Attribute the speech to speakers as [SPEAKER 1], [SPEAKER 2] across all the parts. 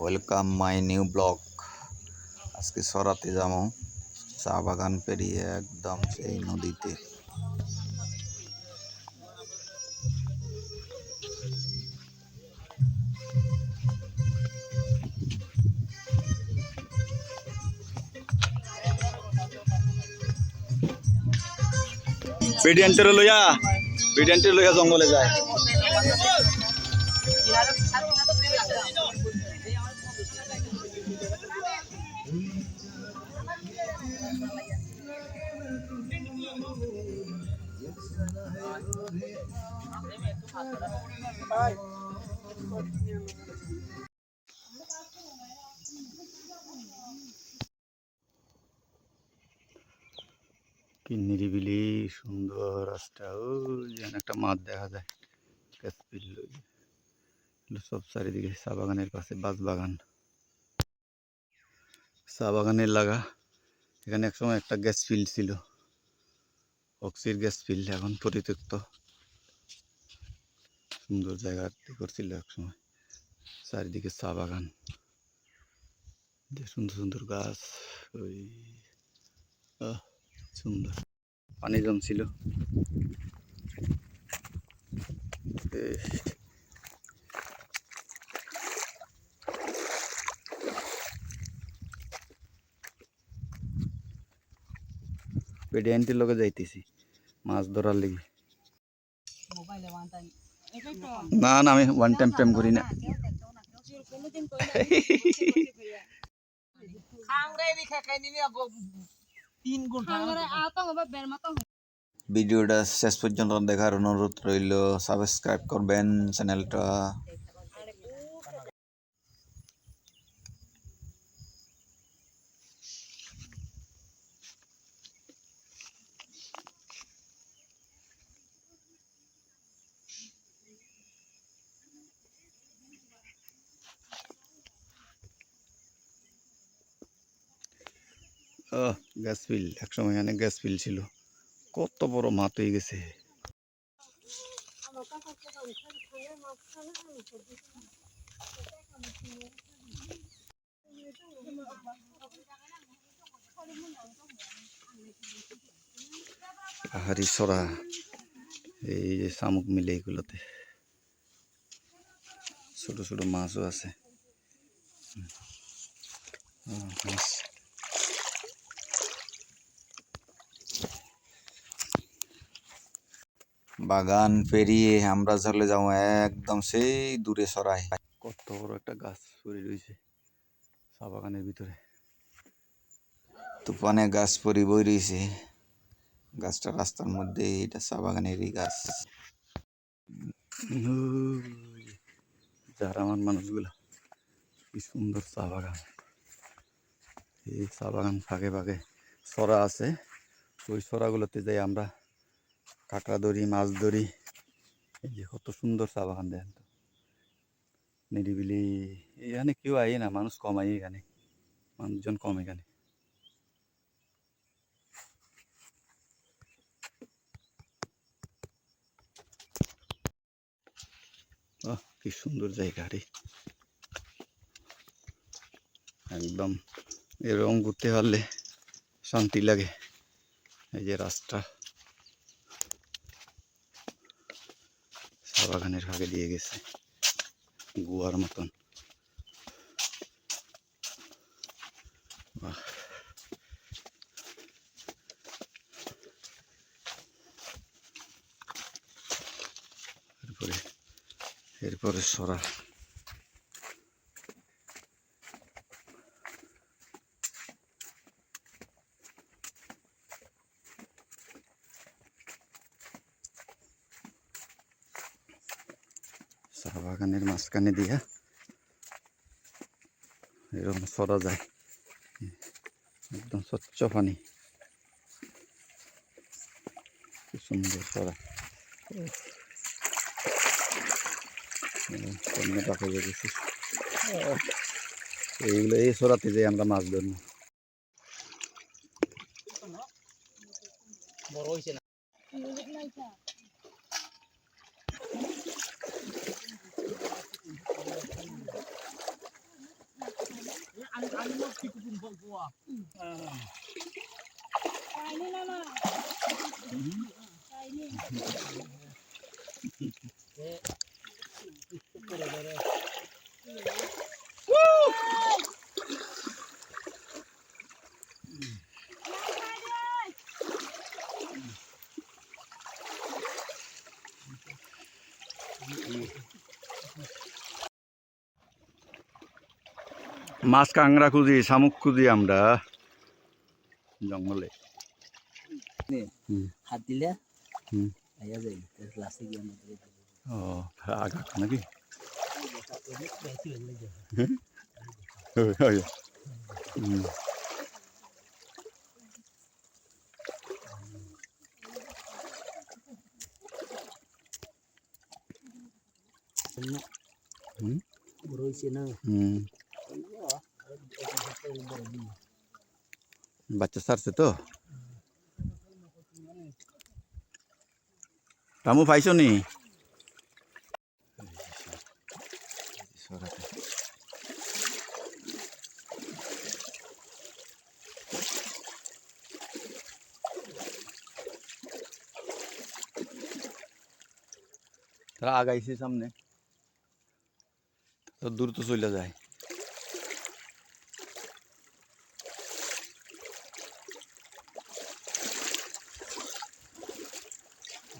[SPEAKER 1] Welcome my new blog আজকে সরাতে যাব। চা বাগান পেরিয়ে একদম সেই নদীতে। পেডিয়ান্টের লইয়া পেডিয়ান্টের লইয়া জঙ্গলে যায়। কি নিরিবিলি সুন্দর রাস্তা, ও যেন একটা মাঠ দেখা যায়। সব চারিদিকে চা বাগানের পাশে, বাঁশ বাগান। চা বাগানের লাগা। এখানে একসময় একটা গ্যাস ফিল্ড ছিল। অক্সির গ্যাস ফিল্ড এখন পরিত্যক্ত। সুন্দর জায়গা করছিল একসময়। চারিদিকে চা বাগান। সুন্দর সুন্দর গাছ। ওই সুন্দর। পানি জমছিল। এ, পেডিয়ান্টির লগে যাইতেছি মাছ ধরার লেগে। না না আমি ওয়ান টাইম টাইম করি না। ভিডিওটা শেষ পর্যন্ত দেখার অনুরোধ রইল সাবস্ক্রাইব করবেন চ্যানেলটা। Gas fill. একসময় এখানে গ্যাস ফিল ছিল। কত বড় মাত হয়ে গেছে। পাহাড়ি সরা, এই যে শামুক মিলে এগুলোতে। ছোট ছোট মাছও আছে। মাছ। বাগান পেরিয়ে আমরা চলে যাব একদম সেই দূরে সরাই। কত বড় একটা গাছ পড়ে রয়েছে চা বাগানের ভিতরে। তুফানে গাছ পরি বই রয়েছে। গাছটা রাস্তার মধ্যে এটা চা বাগানেরই গাছ। যারা আমার মানুষগুলো কি সুন্দর চা বাগান। এই চা বাগান ফাঁকে ফাঁকে সরা আছে। ওই সরাগুলোতে যাই আমরা কাঁকড়া ধরি মাছ ধরি এই যে কত সুন্দর চা বাগান দেখেন তো। নিরিবিলি, এখানে কেউ আই না, মানুষ কম আই এখানে, মানুষজন কম এখানে। কি সুন্দর জায়গা রে। একদম এরকম ঘুরতে পারলে শান্তি লাগে, এই যে রাস্তা। চা বাগানের ফাঁকে দিয়ে গেছে। গুয়ার মতন। এরপরে এরপরে সরা। চা বাগানের মাঝখানে দিয়া এরকম সরা যায়। একদম স্বচ্ছ পানি। সুন্দর সরা। সামনে এইগুলো এই সরাতে যাই আমরা মাছ ধরবো।
[SPEAKER 2] বড় হয়েছে না। anu anu mau kebun
[SPEAKER 3] bong gua. Nah, ini
[SPEAKER 2] nana. Nah, ini. Eh,
[SPEAKER 1] মাছ কাংড়া খুঁজি শামুক খুঁজি আমরা। জঙ্গলে।
[SPEAKER 2] হাত দিলে?
[SPEAKER 1] হুম।
[SPEAKER 2] আয়া যাই লাস্টে গিয়ে আমাদের
[SPEAKER 1] ও আগা নাকি
[SPEAKER 2] বেশি হয়ে যায়
[SPEAKER 1] ওই, ওই। হুম। হুম?
[SPEAKER 2] বড় হইছে না
[SPEAKER 1] হুম বাচ্চা সারছে তো রামু পাইছ নি তারা আগাইছে সামনে তো দূর তো চলে যায়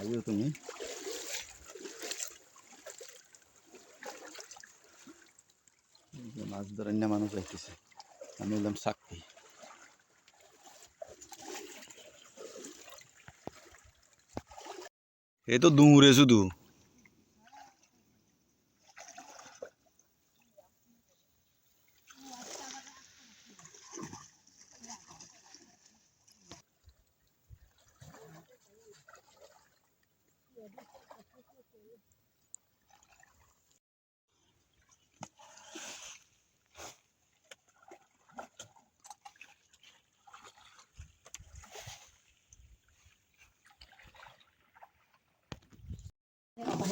[SPEAKER 1] আইও তুমি। মাছ ধরেন না মানুষ যাইতেছে। আমি এলাম সাক্ষী। এ তো দূরে শুধু।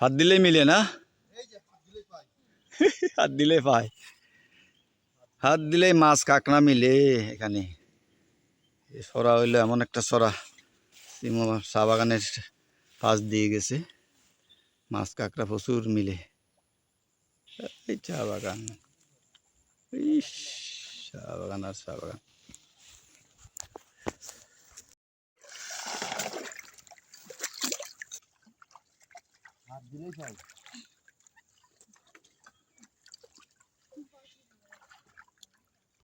[SPEAKER 1] হাত দিলেই মিলে না? হাত দিলেই পায়। হাত দিলেই মাছ কাঁকড়া মিলে এখানে। সরা হইল এমন একটা সরা। চা বাগানের পাশ দিয়ে গেছে। মাছ কাঁকড়া প্রচুর মিলে। চা বাগান ইস চা বাগান আর চা বাগান
[SPEAKER 2] হাত দিলেই পাই